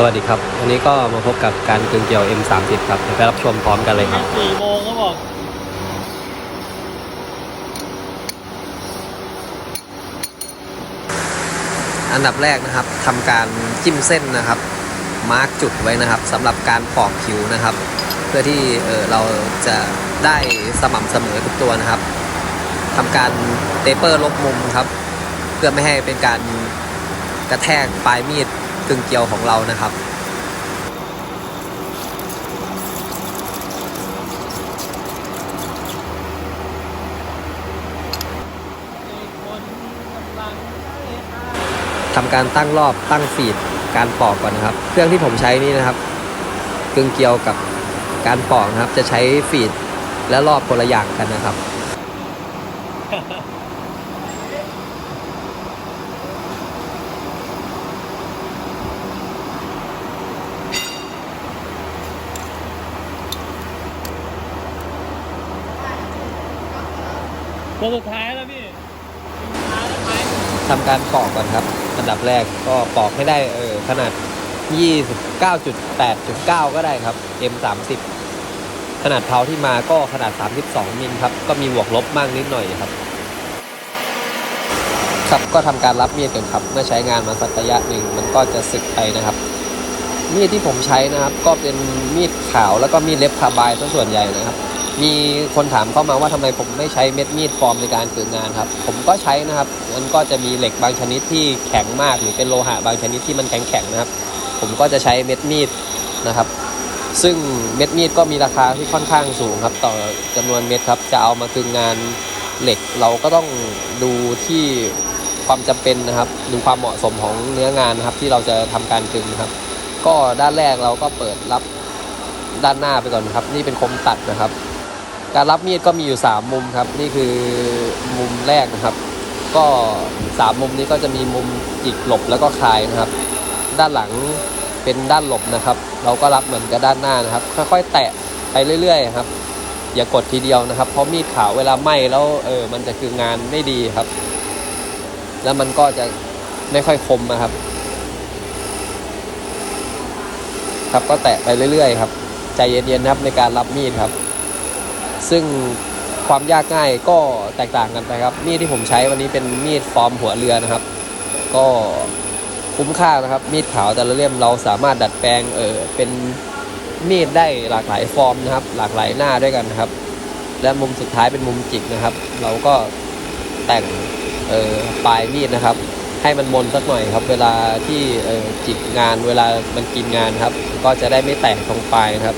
สวัสดีครับ วันนี้ก็มาพบกับการกึ่งเกี่ยว M30 ครับเดี๋ยวไปรับชมพร้อมกันเลยครับสี่โมงก็บอกอันดับแรกนะครับทำการจิ้มเส้นนะครับมาร์กจุดไว้นะครับสำหรับการปอกผิวนะครับ เพื่อที่เออเราจะได้สม่ำเสมอทุกตัวนะครับทำการเตเปอร์ลบมุมครับ เพื่อไม่ให้เป็นการกระแทกปลายมีด กึ่งเกลียวของเรานะครับทำการตั้งรอบตั้งฟีดการปอกก่อนนะครับ เครื่องที่ผมใช้นี่นะครับ กึ่งเกลียวกับการปอกนะครับ จะใช้ฟีดและรอบคนละอย่างกันนะครับ ตัวสุดท้ายแล้วพี่ทำการปอกก่อนครับ อันดับแรกก็ปอกให้ได้เออขนาด 29.8.9 ก็ได้ครับ M30 ขนาดเพลาที่มาก็ขนาด 32 มิลครับ ก็มีบวกลบมากนิดหน่อยครับ ครับก็ทำการรับมีดกันครับ เมื่อใช้งานมาสักระยะหนึ่งมันก็จะสึกไปนะครับ มีดที่ผมใช้นะครับ ก็เป็นมีดขาวแล้วก็มีดเล็บคาร์บายซะส่วนใหญ่นะครับ มีคนถามเข้ามาว่าทำไมผมไม่ใช้เม็ดมีดฟอร์มในการกึ่งงานครับ ผมก็ใช้นะครับมันก็จะมีเหล็กบางชนิดที่แข็งมาก หรือเป็นโลหะบางชนิดที่มันแข็งแข็งนะครับ ผมก็จะใช้เม็ดมีดนะครับ ซึ่งเม็ดมีดก็มีราคาที่ค่อนข้างสูงครับ ต่อจำนวนเม็ดครับ จะเอามากึ่งงานเหล็กเราก็ต้องดูที่ความจำเป็นนะครับ ดูความเหมาะสมของเนื้องานนะครับ ที่เราจะทำการกึงนะครับ ก็ด้านแรกเราก็เปิดรับด้านหน้าไปก่อนครับ นี่เป็นคมตัดนะครับ การรับมีดก็มีอยู่ 3 มุมครับ นี่คือมุมแรกนะครับ ก็ 3 มุมนี้ก็จะมีมุมจิกหลบแล้วก็คลายนะครับ ด้านหลังเป็นด้านหลบนะครับ เราก็รับเหมือนกับด้านหน้านะครับ ค่อยๆ แตะไปเรื่อยๆครับ อย่ากดทีเดียวนะครับ เพราะมีดขาวเวลาไหม้แล้วเออมันจะคืองานไม่ดีครับ แล้วมันก็จะไม่ค่อยคมนะครับ ครับก็แตะไปเรื่อยๆ ครับ ใจเย็นๆนะครับในการรับมีดครับ ซึ่งความยากง่ายก็แตกต่างกันไปครับ มีดที่ผมใช้วันนี้เป็นมีดฟอร์มหัวเรือนะครับ ก็คุ้มค่านะครับ มีดขาวแต่ละเล่มเราสามารถดัดแปลงเออเป็นมีดได้หลากหลายฟอร์มนะครับ หลากหลายหน้าด้วยกันนะครับ และมุมสุดท้ายเป็นมุมจิกนะครับ เราก็แต่งเออปลายมีดนะครับ ให้มันมนสักหน่อยครับ เวลาที่เออจิกงานเวลามันกินงานครับ ก็จะได้ไม่แตกตรงปลายนะครับ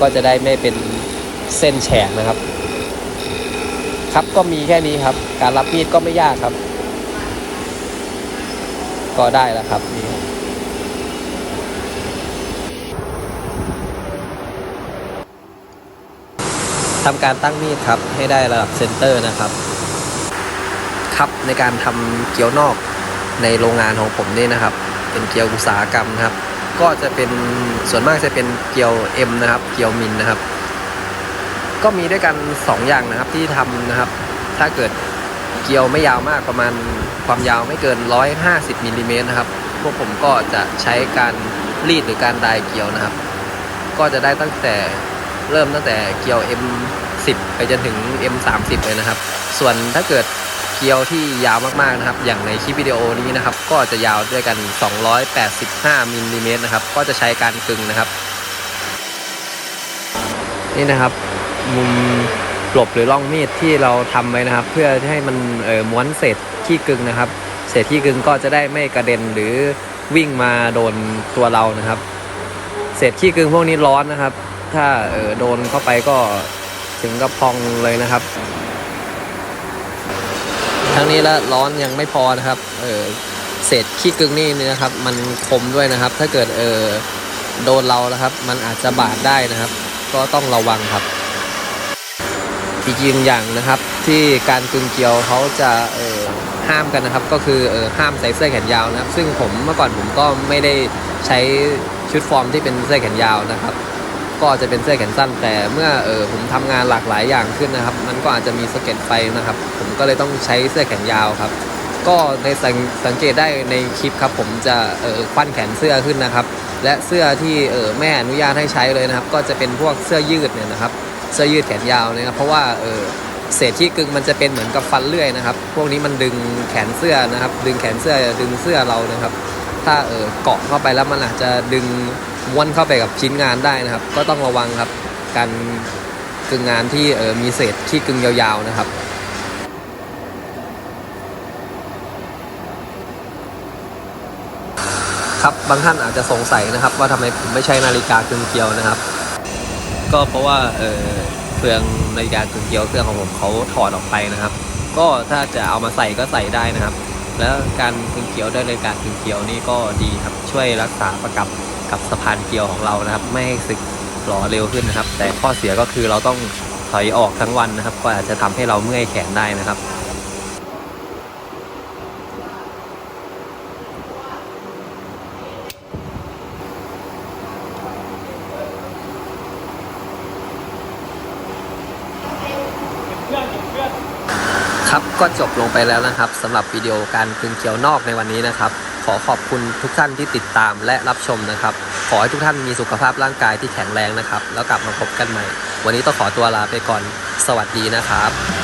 ก็จะได้ไม่เป็น เส้นแฉกนะครับ ครับก็มีแค่นี้ครับ การรับมีดก็ไม่ยากครับ ก็ได้แล้วครับนี่ครับทำการตั้งมีดครับให้ได้ระดับเซนเตอร์นะครับ ครับในการทำเกี๊ยวนอกในโรงงานของผมนี่นะครับ เป็นเกี๊ยวอุตสาหกรรมนะครับ ก็จะเป็นส่วนมากจะเป็นเกี๊ยว M นะครับ เกี๊ยวมินนะครับ ก็มีด้วยกัน 2 อย่างนะครับที่ทำนะครับ ถ้าเกิดเกลียวไม่ยาวมากประมาณความยาวไม่เกิน 150มิลลิเมตรนะครับ พวกผมก็จะใช้การรีดหรือการดายเกลียวนะครับ ก็จะได้ตั้งแต่เริ่มตั้งแต่เกลียว M10 ไปจนถึง M30 เลยนะครับ ส่วนถ้าเกิดเกลียวที่ยาวมากๆนะครับ อย่างในคลิปวิดีโอนี้นะครับ ก็จะยาวด้วยกัน 285มิลลิเมตรนะครับ ก็จะใช้การกึ่งนะครับ นี่นะครับ มุมหลบหรือร่องมีดที่เราทำไว้นะครับ เพื่อให้มันเออม้วนเศษขี้กึ่งนะครับ เศษขี้กึ่งก็จะได้ไม่กระเด็นหรือวิ่งมาโดนตัวเรานะครับ เศษขี้กึ่งพวกนี้ร้อนนะครับ ถ้าเออโดนเข้าไปก็ถึงกับพองเลยนะครับ ทั้งนี้แล้วร้อนยังไม่พอนะครับเออเศษขี้กึ่งนี่นะครับ มันคมด้วยนะครับ ถ้าเกิดเออโดนเรานะครับ มันอาจจะบาดได้นะครับ ก็ต้องระวังครับ อีกอย่างนะครับ ที่การกึ่งเกียวเขาจะห้ามกันนะครับ ก็คืออห้ามใส่เสื้อแขนยาวนะครับ ซึ่งผมเมื่อก่อนผมก็ไม่ได้ใช้ชุดฟอร์มที่เป็นเสื้อแขนยาวนะครับ ก็จะเป็นเสื้อแขนสั้น แต่เมื่อออผมทำงานหลากหลายอย่างขึ้นนะครับ มันก็อาจจะมีสะเก็ดไฟนะครับ ผมก็เลยต้องใช้เสื้อแขนยาวครับ ก็ในสังสังเกตได้ในคลิปครับ ผมจะควันแขนเสื้อขึ้นนะครับ และเสื้อที่แม่อนุญาตให้ใช้เลยนะครับ ก็จะเป็นพวกเสื้อยืดเนี่ยนะครับ เสื้อยืดแขนยาวนะครับ เพราะว่าเออเศษที่กึ่งมันจะเป็นเหมือนกับฟันเลื่อยนะครับ พวกนี้มันดึงแขนเสื้อนะครับ ดึงแขนเสื้อดึงเสื้อเรานะครับ ถ้าเออเกาะเข้าไปแล้วมันอาจจะดึงม้วนเข้าไปกับชิ้นงานได้นะครับ ก็ต้องระวังครับ การกึ่งงานที่เออมีเศษที่กึ่งยาวๆนะครับครับบางท่านอาจจะสงสัยนะครับ ว่าทำไมผมไม่ใช้นาฬิกากึ่งเกลียวนะครับ ก็เพราะว่าเออเฟืองนาฬิกากึ่งเกลียวเครื่องของผมเขาถอดออกไปนะครับ ก็ถ้าจะเอามาใส่ก็ใส่ได้นะครับ แล้วการกึ่งเกลียวด้วยนาฬิกากึ่งเกลียวนี่ก็ดีครับช่วยรักษาประกับกับสะพานเกลียวของเรานะครับ ไม่ให้สึกหล่อเร็วขึ้นนะครับ แต่ข้อเสียก็คือเราต้องถอยออกทั้งวันนะครับ ก็อาจจะทำให้เราเมื่อยแขนได้นะครับ เพื่อนเพื่อน ครับก็จบลงไปแล้วนะครับสำหรับวิดีโอการกึงเขียวนอกในวันนี้นะครับ ขอขอบคุณทุกท่านที่ติดตามและรับชมนะครับ ขอให้ทุกท่านมีสุขภาพร่างกายที่แข็งแรงนะครับ แล้วกลับมาพบกันใหม่ วันนี้ต้องขอตัวลาไปก่อนสวัสดีนะครับ